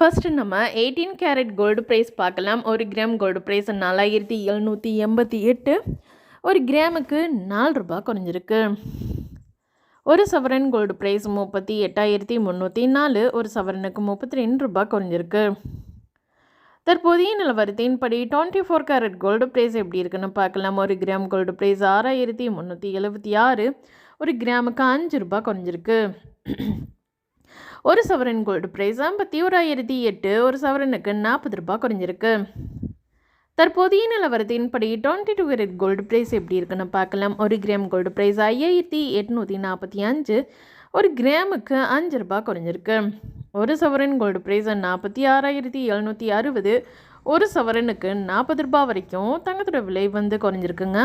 First நம்ம eighteen carrot gold price பார்க்கலாம். ஒரு கிராம் கோல்டு ப்ரைஸ் நாலாயிரத்தி எழுநூற்றி எண்பத்தி எட்டு. ஒரு கிராமுக்கு நாலு ரூபா குறைஞ்சிருக்கு. ஒரு சவரன் கோல்டு ப்ரைஸ் முப்பத்தி எட்டாயிரத்தி முந்நூற்றி நாலு. ஒரு சவரனுக்கு முப்பத்தி ரெண்டு ரூபாய் குறைஞ்சிருக்கு. தற்போதைய நிலவரத்தின்படி twenty four carat gold price எப்படி இருக்குன்னு பார்க்கலாம். ஒரு கிராம் கோல்டு ப்ரைஸ் ஆறாயிரத்தி முந்நூற்றி எழுபத்தி ஆறு. ஒரு கிராமுக்கு அஞ்சு ரூபாய் குறைஞ்சிருக்கு. ஒரு சவரன் கோல்டு ப்ரைஸ் ஐம்பத்தி ஓராயிரத்தி எட்டு ஒரு சவரனுக்கு நாற்பது ரூபாய் குறைஞ்சிருக்கு. தற்போதைய நிலவரத்தின்படி twenty two carat gold price எப்படி இருக்குன்னு பார்க்கலாம். ஒரு கிராம் கோல்டு ப்ரைஸ் ஐயாயிரத்தி எட்நூற்றி நாற்பத்தி அஞ்சு ஒரு கிராமுக்கு அஞ்சு ரூபாய் குறைஞ்சிருக்கு. ஒரு சவரன் கோல்டு ப்ரைஸ் நாற்பத்தி ஆறாயிரத்தி எழுநூற்றி அறுபது ஒரு சவரனுக்கு நாற்பது ரூபாய் வரைக்கும் தங்கத்தோட விலை வந்து குறைஞ்சிருக்குங்க.